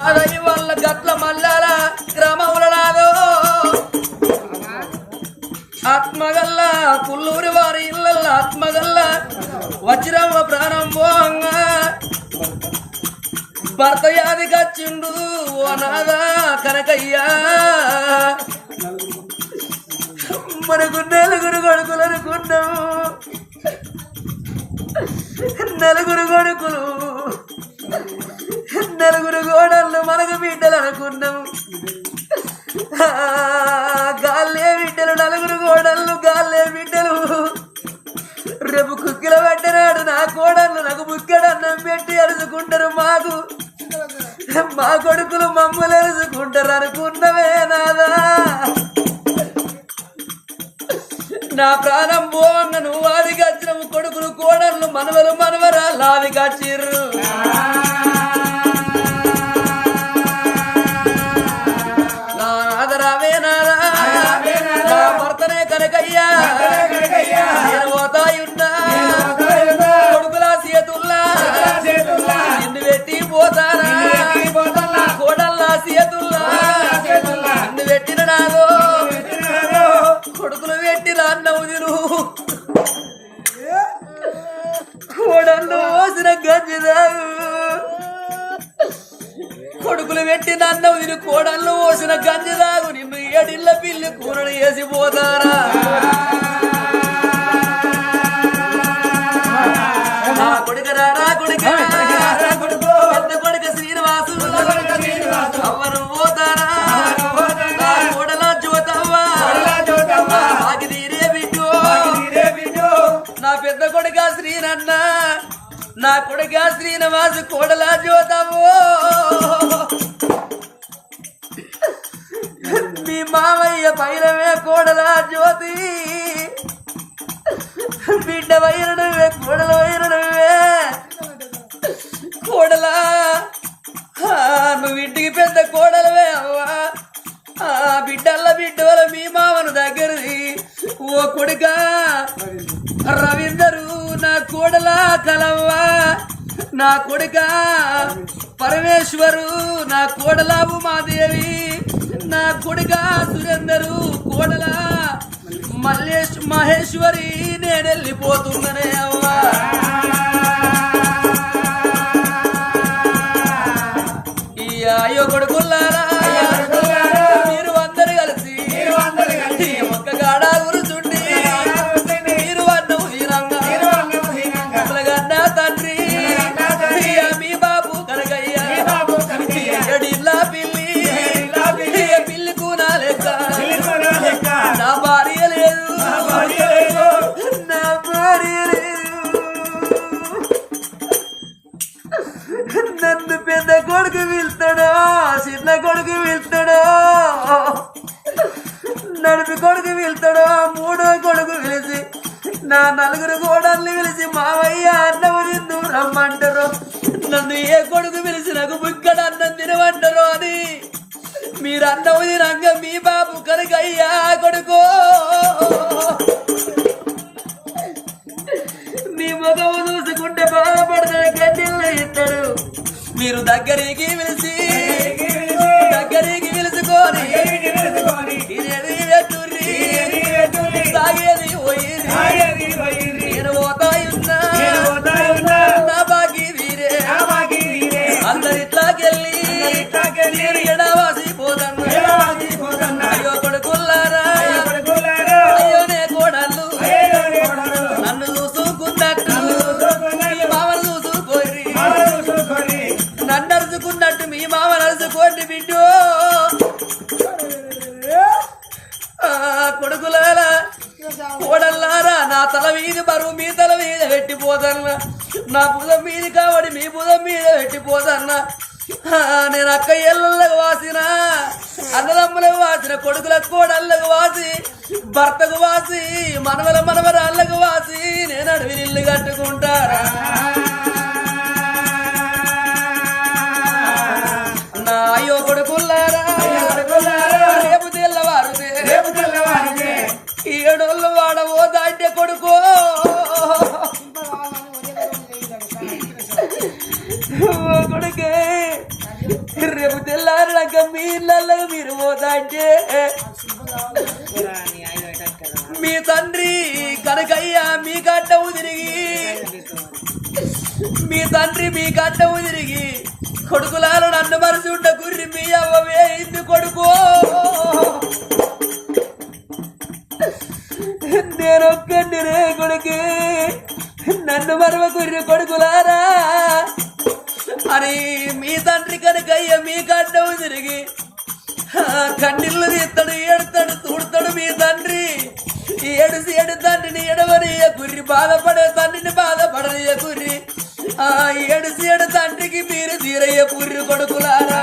అదై వల్ల గట్ల మల్లాల గ్రామములనాదో ఆత్మగల్ల పుల్లూరి వారి ఇళ్ళల్ల ఆత్మగల్ల వజ్రమ్మ ప్రారంభంగా భర్త యాది కచ్చిండు ఓ నాదా కనకయ్యా. మనకు నలుగురు కొడుకులు అనుకున్నాము నలుగురు కొడుకులు నలుగురు గోడళ్ళు మనకు బిడ్డలు అనుకున్నాము గాల్లే బిడ్డలు నలుగురు గోడళ్ళు గాల్లే బిడ్డలు. రేపు కుక్కిల పెట్టనాడు నా కోడళ్ళు నాకు బుక్కెడు అన్నం పెట్టి అరుచుకుంటారు మాకు. మా కొడుకులు మమ్మల్ని అరుచుకుంటారు అనుకున్నవే నాదా. నా ప్రాణం పోవంగ నువ్వు ఆది గచ్చినవు కొడుకులు కోడళ్ళు మనవలు లావి ఆది అవ్వరు పోసిన నా కోడల జ్యోతవ్వ ఏడిళ్ళ పిల్లి కూరలు నా పెద్ద కొడుక శ్రీనన్న. నా కొడుక శ్రీనివాసు కోడలా చూద్దాము మీ మామయ్య పైరమే కోడలా జ్యోతి. బిడ్డ వైరడమే కోడల వైరడమే కోడలా నువ్వు ఇంటికి పెద్ద కోడలవే అవ్వా. ఆ బిడ్డల్ల బిడ్డవల మీ మామను దగ్గరది. ఓ కొడుక రవీందరు నా కోడలా కలవ్వా. నా కొడుక పరమేశ్వరు నా కోడలా ఉమాదేవి. నా కొడుక సురేందరు కోడల. మల్లేష్ మహేశ్వరి నేను వెళ్ళిపోతున్ననే అవ్వా. ఈ అయ్యో కొడుకుల్లారా కొడుకు వెళ్తాడో చిన్న కొడుకు వెళ్తాడో నడిపి కొడుకు వెళ్తాడో మూడో కొడుకు పిలిచి నా నలుగురు కోడల్ని పిలిచి మావయ్య అన్నవరి రమ్మంటారు. నన్ను ఏ కొడుకు పిలిచి నాకు బుక్కడ అన్నం తినమంటారు అని. మీరు అన్నము తినంగ మీ బాబు కనుకయ్యా ఇదేది వెట్టుర్రి తాగేది పోయి కొడుకులారా కోడల్లారా నా తల మీది బరువు మీ తల మీద పెట్టిపోదన్నా. నా భుజం మీది కాబట్టి మీ భుజం మీద పెట్టిపోదన్నా. నేను అక్క ఎల్లలకు వాసిన అన్నదమ్ములకు వాసిన కొడుకులకు కోడళ్ళకు వాసి భర్తకు వాసి మనవల మనవరాళ్ళకు వాసి నేను అడవి ఇల్లు కట్టుకుంటారా నా అయ్యో కొడుకుల్లారా తెల్లవారు ఏడోళ్ళు వాడవో దాంటే కొడుకు. కొడుకే రేపు తెల్లారినాక మీ ఇళ్ళల్లో మీరు పోతాంటే మీ తండ్రి కనకయ్య మీ కట్టవు తిరిగి మీ తండ్రి మీ కట్టవు తిరిగి కొడుకులాలు నన్ను మరిచి ఉండ గుర్రి మీ అవ్వ వేయింది కొడుకో. నేనొక్కండి రే కొడుకు నన్ను మరవ కుర్రి కొడుకులారా? అని మీ తండ్రి కనుకయ్య మీ గడ్డవు తిరిగి కన్నీళ్ళు తీస్తాడు ఏడుతాడు తూడతాడు మీ తండ్రి. ఏడుసి ఏడు తండ్రిని ఎడవనియ కుర్రి బాధపడే తండ్రిని బాధపడనియ కుర్రి. ఆ ఏడుసి ఏడు తండ్రికి మీరు తీరయ్య కుర్రి కొడుకులారా.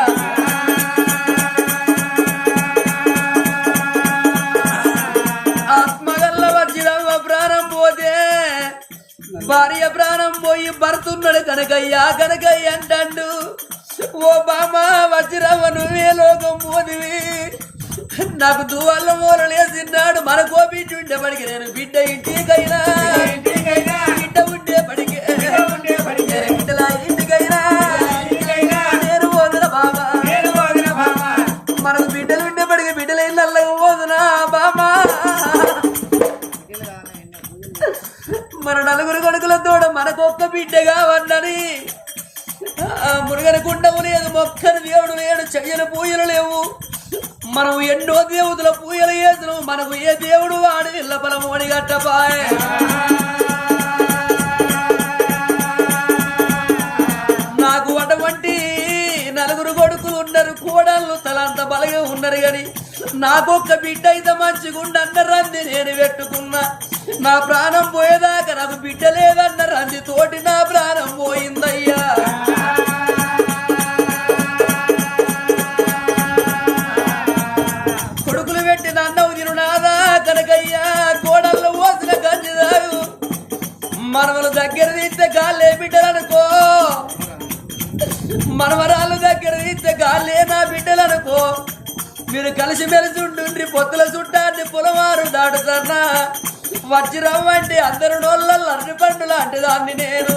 భార్య ప్రాణం పోయి భర్తున్నాడు కనకయ్యా కనకయ్య అంటాడు. ఓ బామ వజ్రవను నువ్వే లోకం పోదివి నాకు దువాళ్ళ మూలలేసిన్నాడు మన కోపించుండే పడికి నేను బిడ్డ ఇంటి మన నలుగురు కొడుకులతో మనకు ఒక్క బిడ్డగా వన్నని మురుగన గుండము లేదు మొక్కని దేవుడు లేడు చెయ్యని పూజలు లేవు. మనం ఎన్నో దేవుతుల పూజలు చేసిన మనకు ఏ దేవుడు వాడు ఇళ్ళ బలము అని గట్టపాయే నాకు అటువంటి నలుగురు కొడుకులు ఉన్నారు కోడళ్ళు తలంత బలగా ఉన్నారు గాని నాకొక్క బిడ్డ అయితే మంచిగుండి అన్న నేను పెట్టుకున్నా. నా ప్రాణం పోయేదాకా మనవలు దగ్గర తీస్తే గాలే బిడ్డలనుకో. మనవరాలు దగ్గర తీస్తే గాలే నా బిడ్డలనుకో. మీరు కలిసి మెలిసి ఉంటుండ్రి పొత్తుల చుట్టాన్ని పొలవారు దాటుతన్నా వచ్చి రమ్మంటే అందరు నోళ్ళ అరటి పండులాంటి దాన్ని నేను.